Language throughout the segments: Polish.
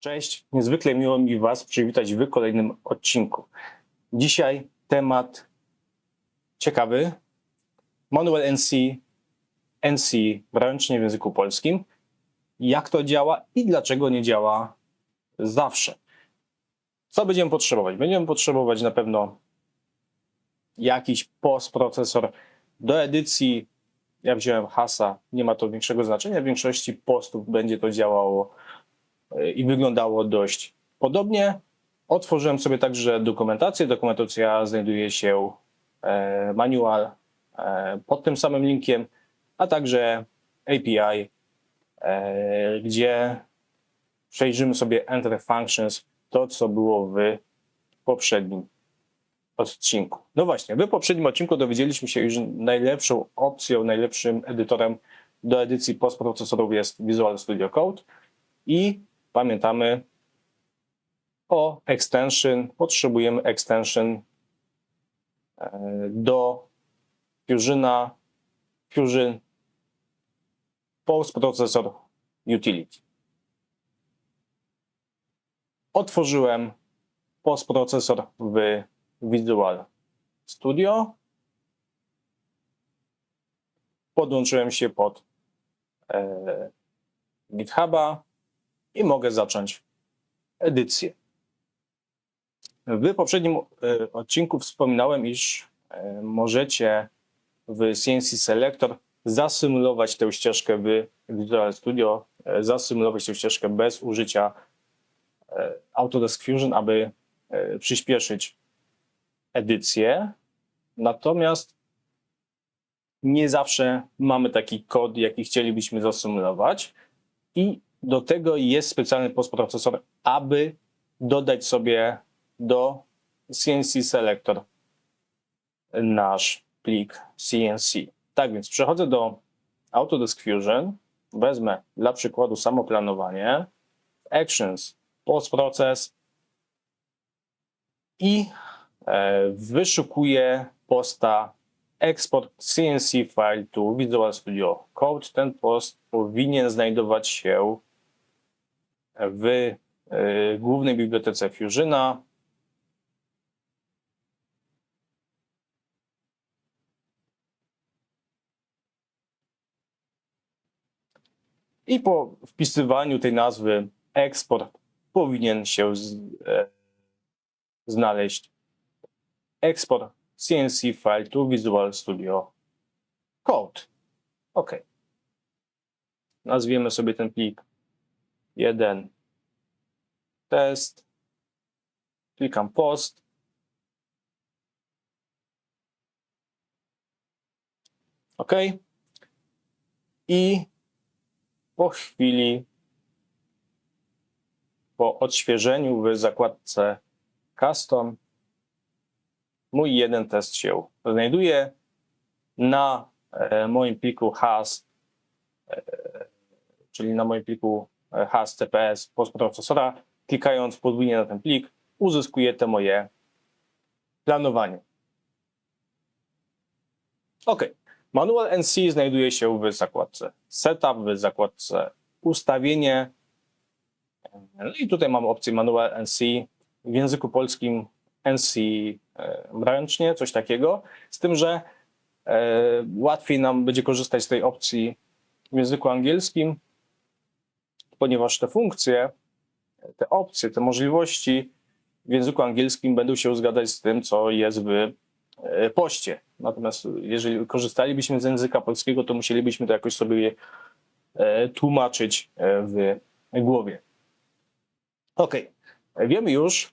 Cześć, niezwykle miło mi Was przywitać w kolejnym odcinku. Dzisiaj temat ciekawy. Manual NC, NC ręcznie w języku polskim. Jak to działa i dlaczego nie działa zawsze. Co będziemy potrzebować? Będziemy potrzebować na pewno jakiś postprocesor do edycji. Ja wziąłem hasa, nie ma to większego znaczenia. W większości postów będzie to działało i wyglądało dość podobnie. Otworzyłem sobie także dokumentację. Dokumentacja znajduje się e, manual e, pod tym samym linkiem, a także API, e, gdzie przejrzymy sobie Enter Functions, to co było w poprzednim odcinku. No właśnie, w poprzednim odcinku dowiedzieliśmy się, że najlepszą opcją, najlepszym edytorem do edycji postprocesorów jest Visual Studio Code i pamiętamy o extension. Potrzebujemy extension e, do Fusiona, Fusion Post Processor Utility. Otworzyłem postprocesor w Visual Studio. Podłączyłem się pod e, GitHuba i mogę zacząć edycję. W poprzednim e, odcinku wspominałem, iż e, możecie w CNC Selector zasymulować tę ścieżkę w Visual Studio, e, zasymulować tę ścieżkę bez użycia Autodesk Fusion, aby przyspieszyć edycję. Natomiast nie zawsze mamy taki kod, jaki chcielibyśmy zasymulować i do tego jest specjalny postprocesor, aby dodać sobie do CNC Selector nasz plik CNC. Tak więc przechodzę do Autodesk Fusion, wezmę dla przykładu samoplanowanie, Actions, postproces i e, wyszukuję posta export CNC file to Visual Studio Code. Ten post powinien znajdować się w y, głównej bibliotece Fusiona. I po wpisywaniu tej nazwy eksport powinien się z, e, znaleźć eksport CNC file to Visual Studio Code. OK. Nazwiemy sobie ten plik jeden test, klikam post. OK. I po chwili, po odświeżeniu w zakładce Custom, mój jeden test się znajduje na e, moim pliku has e, czyli na moim pliku has CPS postprocesora, klikając podwójnie na ten plik, uzyskuję te moje planowanie. OK. Manual NC znajduje się w zakładce Setup, w zakładce Ustawienie. No i tutaj mam opcję Manual NC. W języku polskim NC e, ręcznie, coś takiego. Z tym, że e, łatwiej nam będzie korzystać z tej opcji w języku angielskim, ponieważ te funkcje, te opcje, te możliwości w języku angielskim będą się zgadzać z tym, co jest w e, poście. Natomiast jeżeli korzystalibyśmy z języka polskiego, to musielibyśmy to jakoś sobie e, tłumaczyć e, w głowie. Ok, wiemy już,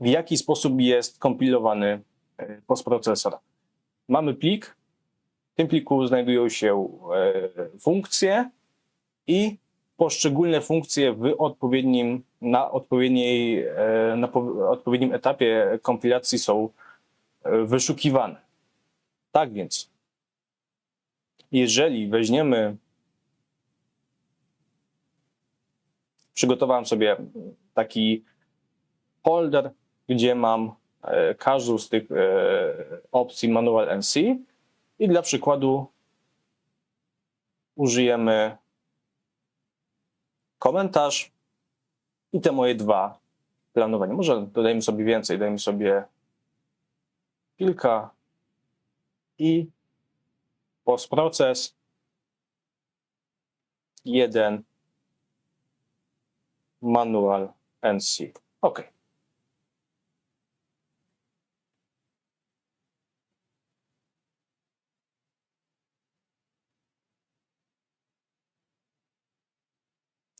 w jaki sposób jest kompilowany postprocesor. Mamy plik, w tym pliku znajdują się e, funkcje i poszczególne funkcje w odpowiednim, na, odpowiedniej, e, na odpowiednim etapie kompilacji są e, wyszukiwane. Tak więc, jeżeli weźmiemy, przygotowałem sobie taki folder, gdzie mam każdą z tych opcji Manual NC i dla przykładu użyjemy komentarz i te moje dwa planowania. Może dodajmy sobie więcej, dajmy sobie kilka i postproces jeden manual NC. OK.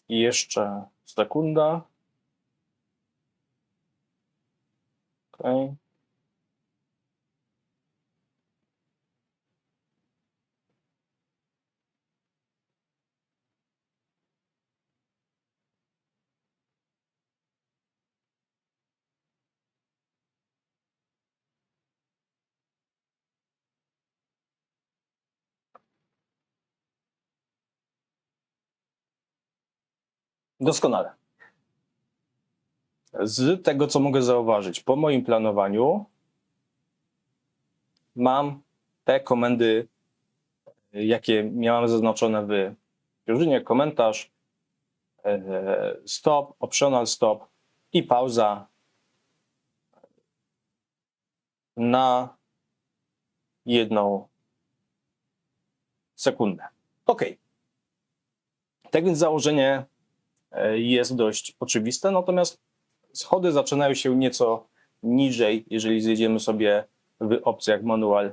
I jeszcze sekunda. OK. Doskonale. Z tego, co mogę zauważyć, po moim planowaniu mam te komendy, jakie miałem zaznaczone w drużynie, komentarz, e, stop, optional stop i pauza na jedną sekundę. OK. Tak więc założenie jest dość oczywiste, natomiast schody zaczynają się nieco niżej, jeżeli zjedziemy sobie w opcjach manual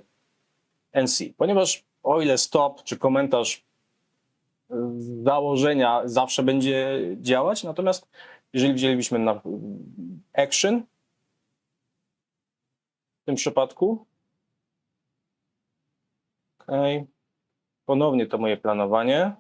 NC, ponieważ o ile stop czy komentarz założenia zawsze będzie działać, natomiast jeżeli wzięlibyśmy na action w tym przypadku, okay. ponownie to moje planowanie,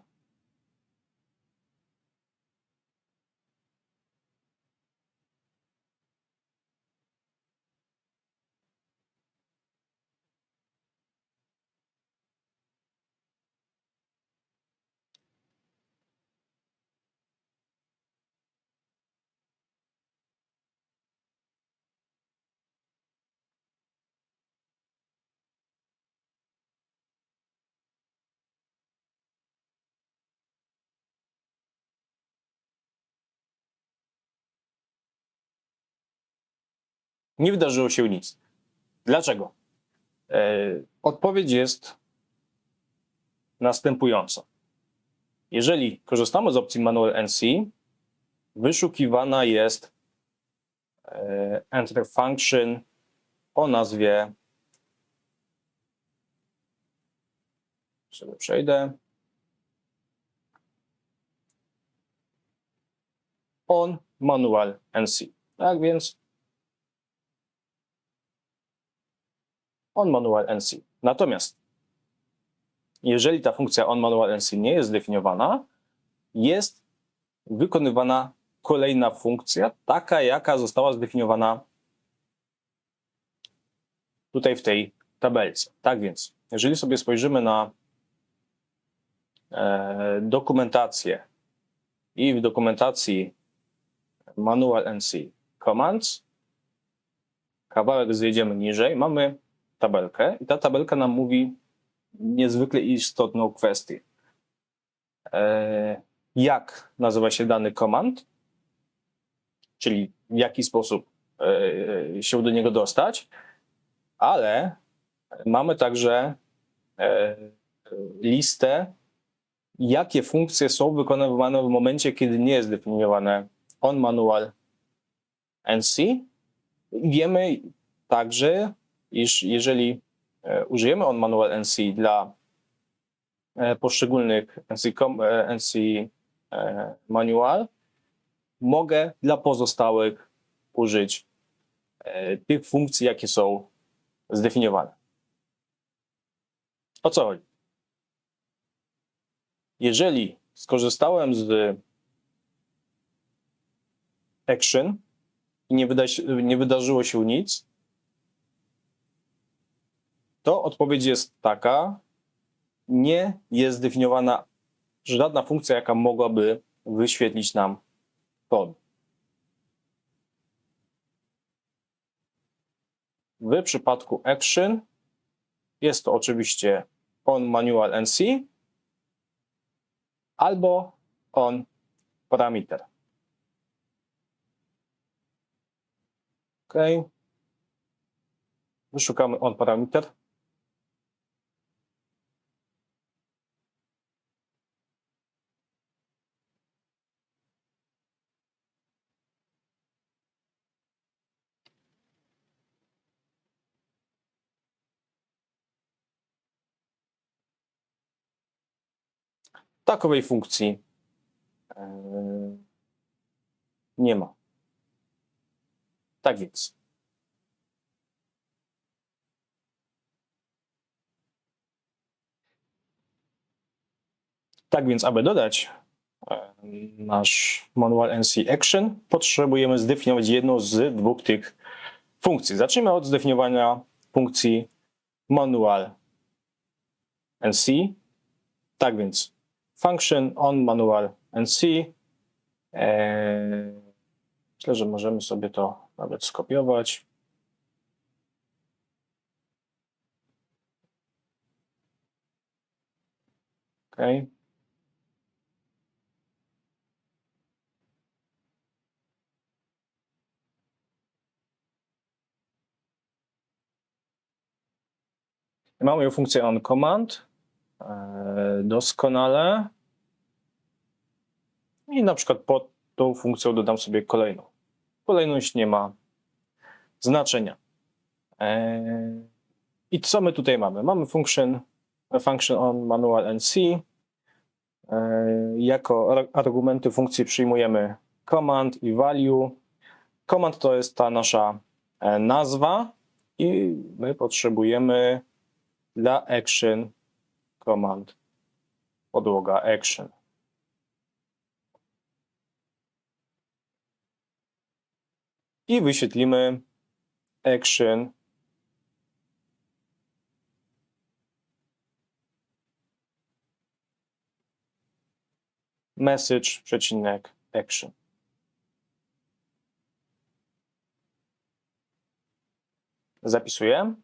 nie wydarzyło się nic. Dlaczego? E, Odpowiedź jest następująca. Jeżeli korzystamy z opcji Manual NC, wyszukiwana jest e, Enter Function o nazwie sobie przejdę on manual NC. Tak więc on manual NC. Natomiast jeżeli ta funkcja on manual NC nie jest zdefiniowana, jest wykonywana kolejna funkcja, taka jaka została zdefiniowana tutaj w tej tabelce. Tak więc, jeżeli sobie spojrzymy na e, dokumentację i w dokumentacji manual NC commands, kawałek zjedziemy niżej, mamy tabelkę i ta tabelka nam mówi niezwykle istotną kwestię. E, jak nazywa się dany komand, czyli w jaki sposób e, się do niego dostać, ale mamy także e, listę, jakie funkcje są wykonywane w momencie, kiedy nie jest zdefiniowane on manual NC. Wiemy także, iż jeżeli e, użyjemy on manual NC dla e, poszczególnych NC, NC e, manual, mogę dla pozostałych użyć tych funkcji, jakie są zdefiniowane. O co chodzi? Jeżeli skorzystałem z action i nie, wyda nie wydarzyło się nic, to odpowiedź jest taka, nie jest zdefiniowana żadna funkcja, jaka mogłaby wyświetlić nam kod. W przypadku action jest to oczywiście on manual NC albo on parameter. OK. Wyszukamy on parameter. Takowej funkcji e, nie ma. Tak więc. Tak więc, aby dodać e, nasz manual NC Action, potrzebujemy zdefiniować jedną z dwóch tych funkcji. Zacznijmy od zdefiniowania funkcji manual NC. Tak więc, function on manual NC. E, Myślę, że możemy sobie to nawet skopiować. OK. Mamy ją funkcję on command. E, Doskonale. I na przykład pod tą funkcją dodam sobie kolejną. Kolejność nie ma znaczenia. Eee, I co my tutaj mamy? Mamy function, function on manual NC. Eee, jako ar- argumenty funkcji przyjmujemy command i value. Command to jest ta nasza e, nazwa i my potrzebujemy dla action command podłoga action. i wyświetlimy action message przecinek action. Zapisuję.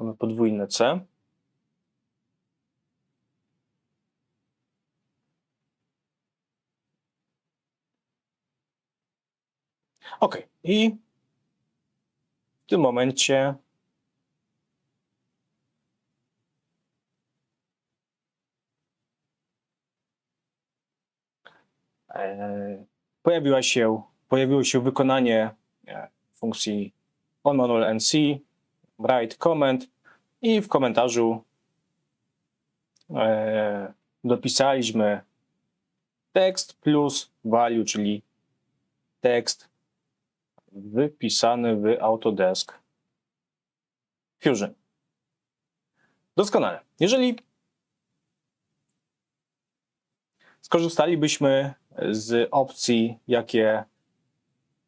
Mamy podwójne C. OK. I w tym momencie e, pojawiła się, pojawiło się wykonanie e, funkcji onManual NC write comment i w komentarzu e, dopisaliśmy tekst plus value, czyli tekst wypisany w Autodesk Fusion. Doskonale. Jeżeli skorzystalibyśmy z opcji, jakie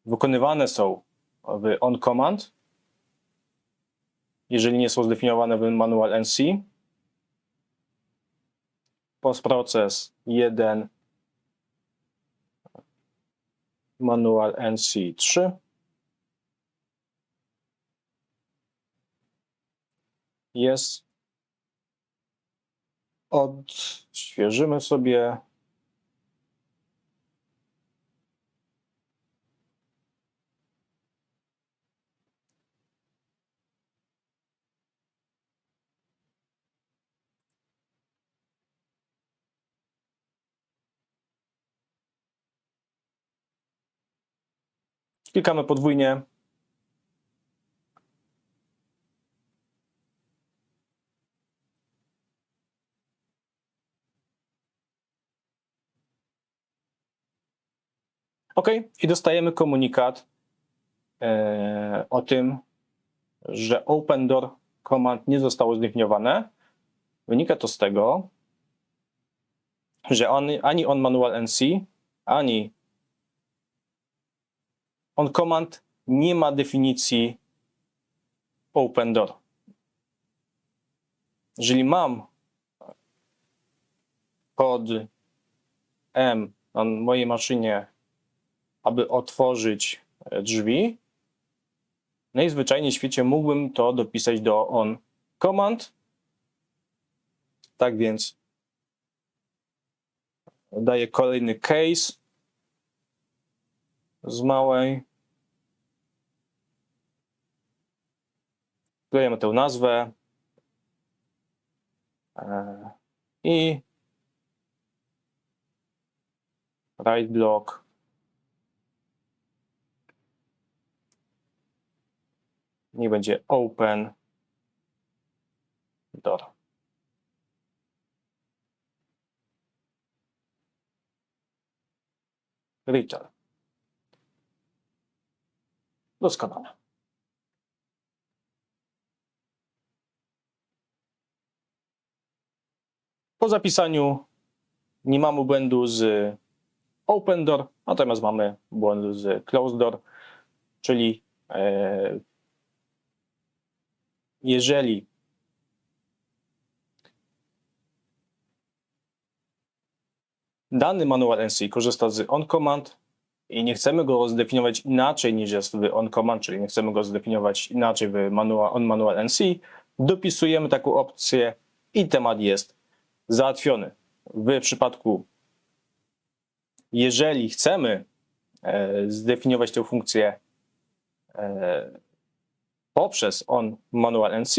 wykonywane są w on command, jeżeli nie są zdefiniowane w manual NC. Postproces 1 manual NC 3 jest odświeżymy sobie Klikamy podwójnie. OK, i dostajemy komunikat e, o tym, że Open Door Command nie zostało zdefiniowane. Wynika to z tego, że on, ani on manual NC, ani on command nie ma definicji open door. jeżeli mam kod M na mojej maszynie, aby otworzyć e, drzwi, najzwyczajniej w świecie mógłbym to dopisać do on command. Tak więc daję kolejny case z małej. Wklejamy tę nazwę e, i right block niech będzie open door. Retail. Doskonale. Po zapisaniu nie mamy błędu z open door, natomiast mamy błąd z closed door, czyli e, jeżeli dany manual NC korzysta z on command i nie chcemy go zdefiniować inaczej niż jest w on command, czyli nie chcemy go zdefiniować inaczej w manual, on manual NC, dopisujemy taką opcję i temat jest załatwiony. W przypadku, jeżeli chcemy e, zdefiniować tę funkcję e, poprzez on manual NC,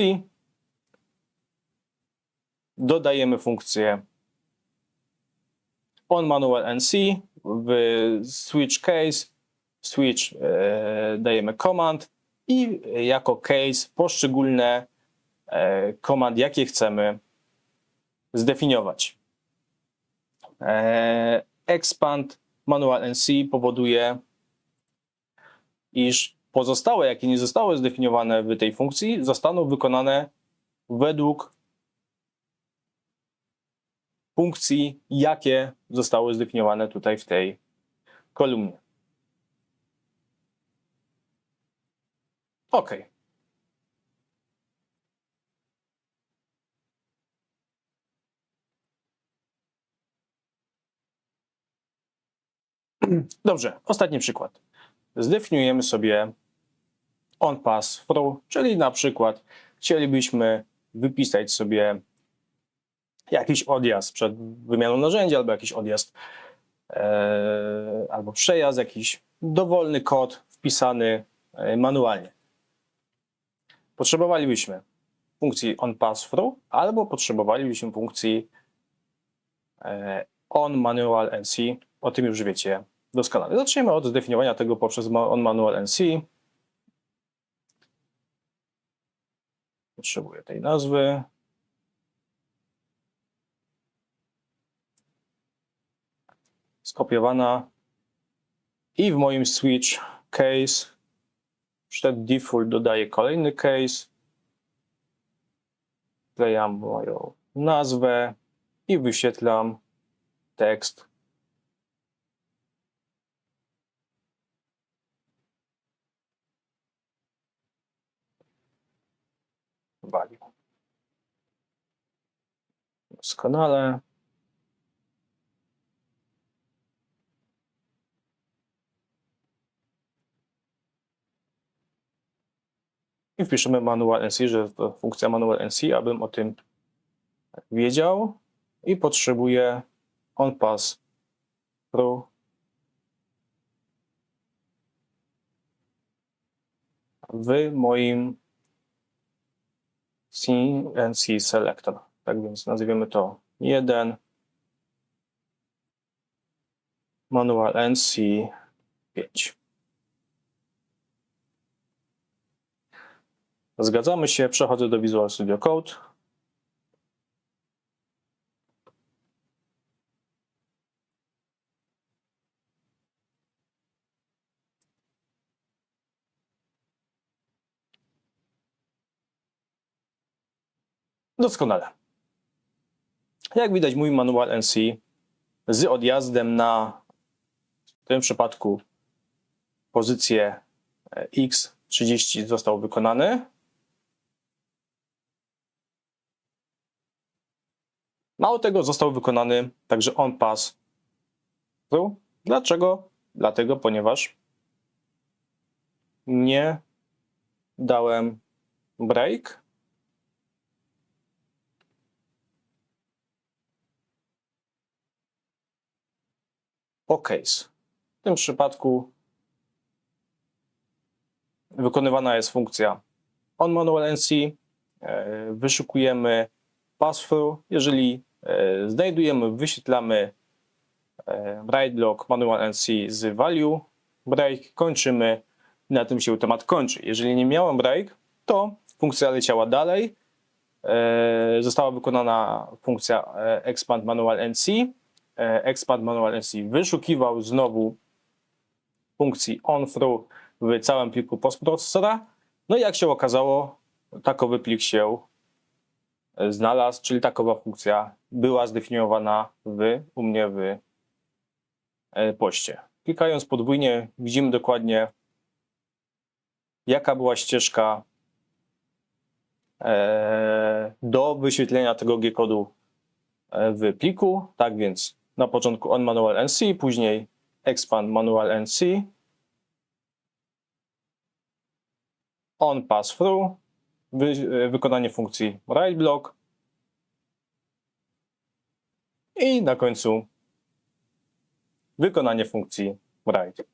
dodajemy funkcję on manual NC w switch case, switch e, dajemy command i jako case poszczególne e, komand, jakie chcemy zdefiniować. E, expand manual NC powoduje, iż pozostałe, jakie nie zostały zdefiniowane w tej funkcji, zostaną wykonane według funkcji, jakie zostały zdefiniowane tutaj w tej kolumnie. OK. Dobrze, ostatni przykład. Zdefiniujemy sobie on pass through, czyli na przykład chcielibyśmy wypisać sobie jakiś odjazd przed wymianą narzędzia, albo jakiś odjazd, e, albo przejazd, jakiś dowolny kod wpisany e, manualnie. Potrzebowalibyśmy funkcji on pass through, albo potrzebowalibyśmy funkcji e, on manual NC. O tym już wiecie doskonale. Zacznijmy od zdefiniowania tego poprzez on manual NC. Potrzebuję tej nazwy. Skopiowana i w moim switch case przed default dodaję kolejny case, wklejam moją nazwę i wyświetlam tekst value. Doskonale. I wpiszemy manual NC, że funkcja manual NC, abym o tym wiedział i potrzebuję onPass Pro w moim CNC Selector. Tak więc nazwiemy to 1 manual NC 5. Zgadzamy się, przechodzę do Visual Studio Code. Doskonale. Jak widać, mój manual NC z odjazdem na w tym przypadku pozycję X30 został wykonany. Mało tego, został wykonany także on pass. Dlaczego? Dlatego, ponieważ nie dałem break. po case. W tym przypadku wykonywana jest funkcja on manual NC. E, Wyszukujemy pass-through. Jeżeli znajdujemy, wyświetlamy e, write block manual NC z value break, kończymy na tym się temat kończy. Jeżeli nie miałem break, to funkcja leciała dalej. E, Została wykonana funkcja e, expand manual NC. E, Expand manual NC wyszukiwał znowu funkcji on through w całym pliku postprocesora. No i jak się okazało, takowy plik się e, znalazł, czyli takowa funkcja była zdefiniowana w, u mnie w e, poście. Klikając podwójnie widzimy dokładnie jaka była ścieżka e, do wyświetlenia tego G-kodu e, w pliku. Tak więc na początku on manual NC, później expand manual NC, on pass through, wy, e, wykonanie funkcji write block i na końcu wykonanie funkcji write.